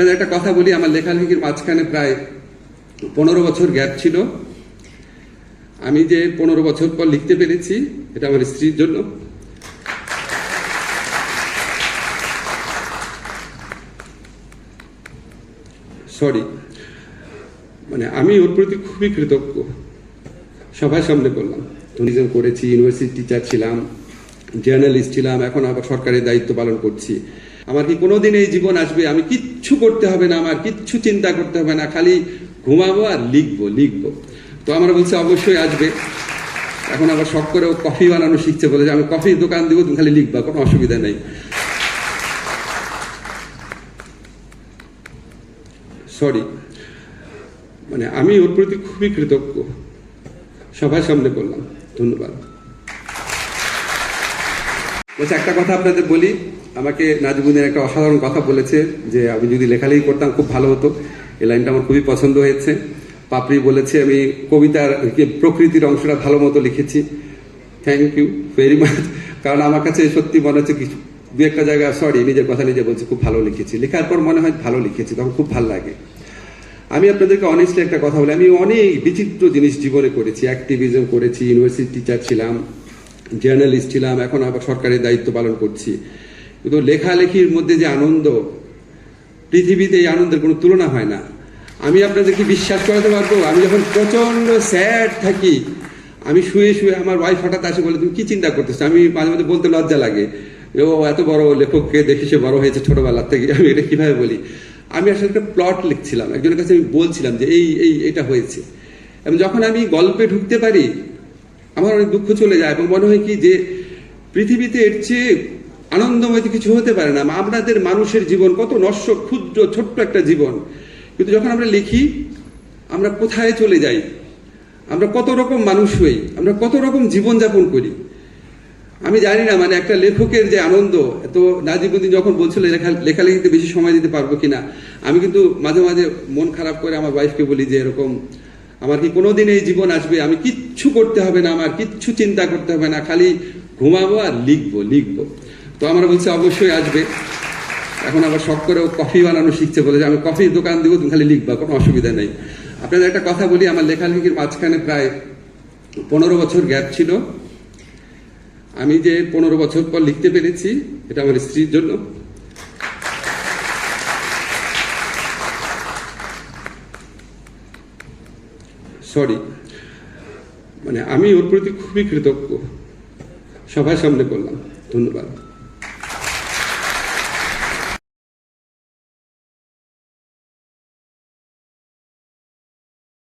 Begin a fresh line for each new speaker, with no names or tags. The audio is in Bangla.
আপনাদের একটা কথা বলি, আমার লেখালেখির মাঝখানে প্রায় পনেরো বছর গ্যাপ ছিল। আমি যে পনেরো বছর পর লিখতে পেরেছি, এটা আমার স্ত্রীর জন্য। সরি মানে আমি ওর প্রতি খুবই কৃতজ্ঞ। সবার সামনে বললাম ট্যুরিজম করেছি ইউনিভার্সিটি টিচার ছিলাম জার্নালিস্ট ছিলাম, এখন আবার সরকারের দায়িত্ব পালন করছি। আমার কি কোনোদিন এই জীবন আসবে? আমি কিচ্ছু করতে হবে না, আমার কিচ্ছু চিন্তা করতে হবে না, খালি ঘুমাবো আর লিখব লিখব। তো আমরা বলছি, অবশ্যই আসবে। এখন আবার শখ করে ও কফি বানানো শিখছে, বলে যে, আমি কফির দোকান দিব, তুমি খালি লিখবা, কোনো অসুবিধা নেই। সরি মানে আমি ওর প্রতি খুবই কৃতজ্ঞ। সবার সামনে বললাম, ধন্যবাদ। বলছে, একটা কথা আপনাদের বলি। আমাকে নাজিবুদ্দিন একটা অসাধারণ কথা বলেছে যে, আমি যদি লেখালেখি করতাম, খুব ভালো হতো। এই লাইনটা আমার খুবই পছন্দ হয়েছে। পাপড়ি বলেছে, আমি কবিতার প্রকৃতির অংশটা ভালো মতো লিখেছি। থ্যাংক ইউ ভেরি মাচ কারণ আমার কাছে সত্যি মনে হচ্ছে কিছু, দু একটা জায়গায় সরি নিজের কথা নিজে বলছি, খুব ভালো লিখেছি। লেখার পর মনে হয় ভালো লিখেছি, তখন খুব ভালো লাগে। আমি আপনাদেরকে অনেস্টলি একটা কথা বলি, আমি অনেক বিচিত্র জিনিস জীবনে করেছি। অ্যাক্টিভিজম করেছি ইউনিভার্সিটি টিচার ছিলাম জার্নালিস্ট ছিলাম, এখন আবার সরকারের দায়িত্ব পালন করছি। কিন্তু লেখালেখির মধ্যে যে আনন্দ, পৃথিবীতে এই আনন্দের কোনো তুলনা হয় না। আমি আপনাদেরকে বিশ্বাস করাতে পারব, আমি যখন প্রচণ্ড স্যাড থাকি, আমি শুয়ে শুয়ে আমার ওয়াইফ হঠাৎ আসে বলে, তুমি কি চিন্তা করতেছো? আমি মাঝে মাঝে বলতে লজ্জা লাগে, ও, এত বড় লেখককে দেখি সে বড় হয়েছে ছোটবেলার থেকে। আমি এটা কীভাবে বলি? আমি আসলে একটা প্লট লিখছিলাম, একজনের কাছে আমি বলছিলাম যে, এই এই, এটা হয়েছে। এবং যখন আমি গল্পে ঢুকতে পারি আমার অনেক দুঃখ চলে যায় এবং মনে হয় কি যে পৃথিবীতে এর চেয়ে আনন্দময় কিছু হতে পারে না। আপনাদের মানুষের জীবন কত নশ্বর ক্ষুদ্র, ছোট্ট একটা জীবন। কিন্তু যখন আমরা লিখি, আমরা কোথায় চলে যাই? আমরা কত রকম মানুষ হই? আমরা কত রকম জীবনযাপন করি? আমি জানি না মানে একটা লেখকের যে আনন্দ তো নাজিবুদ্দিন যখন বলছিল, লেখা, লেখালেখিতে বেশি সময় দিতে পারব কিনা? আমি কিন্তু মাঝে মাঝে মন খারাপ করে আমার ওয়াইফকে বলি যে, এরকম আমার কি কোনোদিন এই জীবন আসবে? আমি কিচ্ছু করতে হবে না, আমার কিচ্ছু চিন্তা করতে হবে না, খালি ঘুমাবো আর লিখব লিখব। তো আমরা বলছি, অবশ্যই আসবে। এখন আবার শখ করে কফি বানানো শিখছে, বলে যে আমি কফির দোকান দিব, তুমি খালি লিখবা, কোনো অসুবিধা নেই। আপনাদের একটা কথা বলি, আমার লেখালেখির মাঝখানে প্রায় পনেরো বছর গ্যাপ ছিল। আমি যে পনেরো বছর পর লিখতে পেরেছি, এটা আমার স্ত্রীর জন্য। সরি মানে আমি ওর প্রতি খুবই কৃতজ্ঞ। সবার সামনে বললাম ধন্যবাদ।